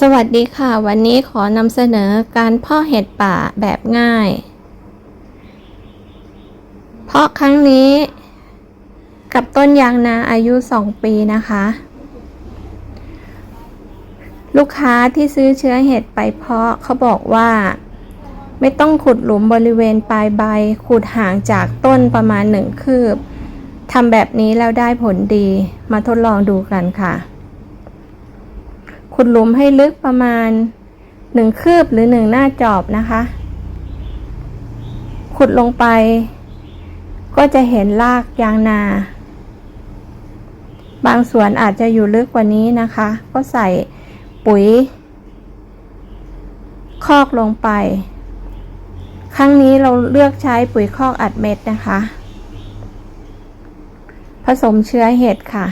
สวัสดีค่ะ วันนี้ขอนำเสนอการเพาะเห็ดป่าแบบง่าย เพาะครั้งนี้ กับต้นยางนาอายุ 2 ปีนะคะ ลูกค้าที่ซื้อเชื้อเห็ดไปเพาะเขาบอกว่า ไม่ต้องขุดหลุมบริเวณปลายใบ ขุดห่างจากต้นประมาณหนึ่งคืบทำแบบนี้แล้วได้ผลดีมาทดลองดูกันค่ะ ขุดหลุมให้ลึกประมาณหนึ่งคืบหรือหนึ่งหน้าจอบนะคะ ขุดลงไป ก็จะเห็นรากยางนา บางส่วนอาจจะอยู่ลึกกว่านี้นะคะ ก็ใส่ปุ๋ย คอกลงไป ครั้งนี้เราเลือกใช้ปุ๋ยคอกอัดเม็ดนะคะ ผสมเชื้อเห็ดค่ะ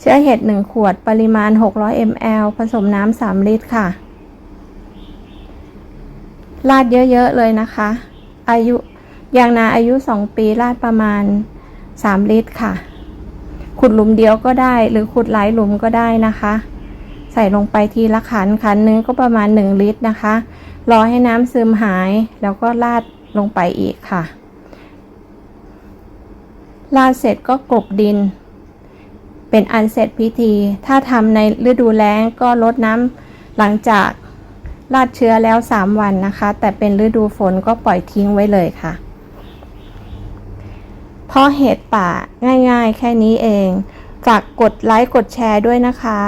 เชื้อเห็ด 1 ขวด ปริมาณ 600 ml ผสมน้ำ 3 ลิตรค่ะ ราดเยอะๆเลยนะคะ อายุยางนาอายุ 2 ปีราดประมาณ 3 ลิตรค่ะ ขุดหลุมเดียวก็ได้หรือขุดหลายหลุมก็ได้นะคะ ใส่ลงไปทีละขันขันนึงก็ประมาณ 1 ลิตรนะคะ รอให้น้ำซึมหายแล้วก็ราดลงไปอีกค่ะราดเสร็จก็กลบดิน เป็นอันเสร็จพิธี ถ้าทำในฤดูแล้งก็ลดน้ำหลังจากลาดเชื้อแล้ว 3 วันนะคะ แต่เป็นฤดูฝนก็ปล่อยทิ้งไว้เลยค่ะ เพราะเห็ดป่าง่ายๆ แค่นี้เอง ฝากกดไลค์กดแชร์ด้วยนะคะ